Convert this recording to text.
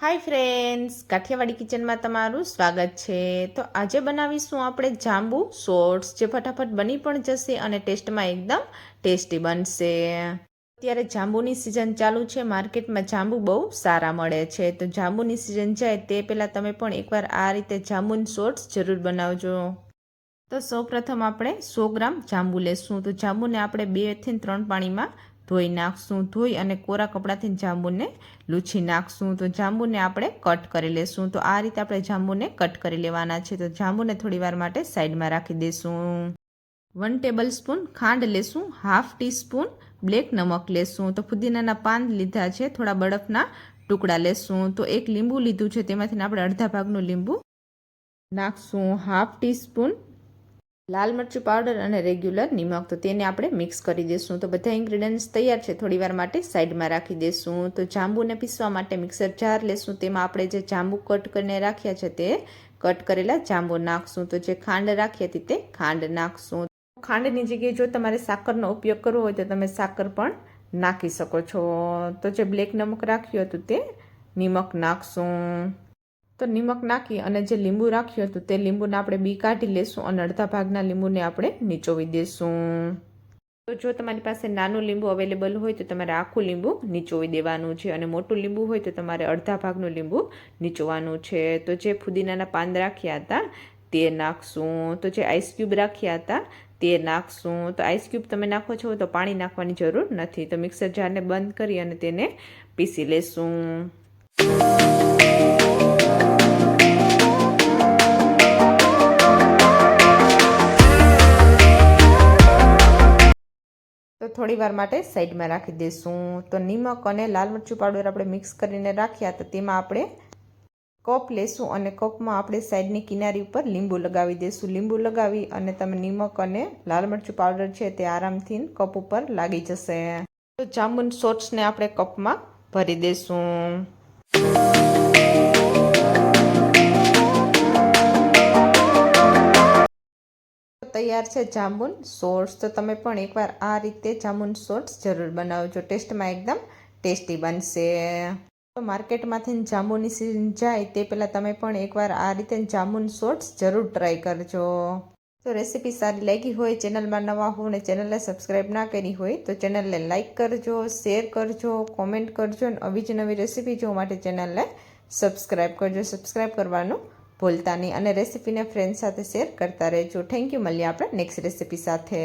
Hi friends Kathiawadi કિચનમાં તમારું સ્વાગત છે. તો આજે બનાવીશું આપણે જાંબુ શોર્ટ્સ જે ફટાફટ બની પણ જશે અને ટેસ્ટમાં એકદમ ટેસ્ટી બનશે. અત્યારે જાંબુની સિઝન ચાલુ છે. માર્કેટમાં જાંબુ બહુ સારા મળે છે. તો જાંબુની સિઝન જાય તે પહેલાં તમે પણ એકવાર આ રીતે જાંબુની સોર્ટ્સ જરૂર બનાવજો. તો સૌપ્રથમ આપણે સો ગ્રામ જાંબુ લેશું. તો જાંબુને આપણે બેથી ત્રણ પાણીમાં ધોઈ નાખશું, ધોઈ અને કોરા કપડાથી જાંબુને લૂછી નાખશું. તો જાંબુને આપણે કટ કરી લેશું. તો આ રીતે આપણે જાંબુને કટ કરી લેવાના છે. તો જાંબુને થોડીવાર માટે સાઈડમાં રાખી દઈશું વન ટેબલ સ્પૂન ખાંડ લેશું, હાફ ટી સ્પૂન બ્લેક નમક લેશું. તો ફુદીનાના પાન લીધા છે, થોડા બરફના ટુકડા લેશું. તો એક લીંબુ લીધું છે, તેમાંથી આપણે અડધા ભાગનું લીંબુ નાખશું. હાફ ટી સ્પૂન લાલ મરચું પાવડર અને રેગ્યુલર નિમક. તો તેને આપણે મિક્સ કરી દઈશું તો બધા ઇન્ગ્રીડિયન્ટ્સ તૈયાર છે. થોડી વાર માટે સાઈડમાં રાખી દઈશું તો જાંબુને પીસવા માટે મિક્સર જાર લેશું. તેમાં આપણે જે જાંબુ કટ કરીને રાખ્યા છે તે કટ કરેલા જાંબુ નાખશું. તો જે ખાંડ રાખી હતી તે ખાંડ નાખશું. ખાંડની જગ્યાએ જો તમારે સાકરનો ઉપયોગ કરવો હોય તો તમે સાકર પણ નાખી શકો છો. તો જે બ્લેક નમક રાખ્યું હતું તે નિમક નાખશું. તો નિમક નાખી અને જે લીંબુ રાખ્યું હતું તે લીંબુને આપણે બી કાઢી લેશું અને અડધા ભાગના લીંબુને આપણે નીચોવી દેશું. તો જો તમારી પાસે નાનું લીંબુ અવેલેબલ હોય તો તમારે આખું લીંબુ નીચોવી દેવાનું છે અને મોટું લીંબુ હોય તો તમારે અડધા ભાગનું લીંબુ નીચોવાનું છે. તો જે ફુદીનાના પાન રાખ્યા હતા તે નાખશું. તો જે આઈસ ક્યુબ રાખ્યા હતા તે નાખશું. તો આઈસ ક્યુબ તમે નાખો છો તો પાણી નાખવાની જરૂર નથી. તો મિક્સર જારને બંધ કરી અને તેને પીસી લેશું. તો થોડી વાર માટે સાઈડમાં રાખી દઈશું તો નિમક અને લાલ મરચું પાવડર આપણે મિક્સ કરીને રાખ્યા તો તેમાં આપણે કપ લેશું અને કપમાં આપણે સાઈડની કિનારી ઉપર લીંબુ લગાવી દઈશું લીંબુ લગાવી અને તમે નિમક અને લાલ મરચું પાવડર છે તે આરામથી કપ ઉપર લાગી જશે. તો જામુન સોટ્સને આપણે કપમાં ભરી દઈશું તૈયાર છે જાંબુન સોર્સ. તો તમે પણ એકવાર આ રીતે જાંબુન સોર્સ જરૂર બનાવજો. ટેસ્ટમાં એકદમ ટેસ્ટી બનશે. તો માર્કેટમાંથી જાંબુની સિઝન જાય તે પહેલાં તમે પણ એકવાર આ રીતે જાંબુન સોર્ટ્સ જરૂર ટ્રાય કરજો. તો રેસીપી સારી લાગી હોય, ચેનલમાં નવા હો અને ચેનલને સબસ્ક્રાઈબ ના કરી હોય, તો ચેનલને લાઇક કરજો શેર કરજો કોમેન્ટ કરજો અને આવી જ નવી રેસીપી જોવા માટે ચેનલને સબસ્ક્રાઈબ કરજો. સબસ્ક્રાઈબ કરવાનું ભૂલતા નહીં અને રેસીપીને ફ્રેન્ડ સાથે શેર કરતા રહેજો. થેન્ક યુ મળીએ આપણે નેક્સ્ટ રેસીપી સાથે.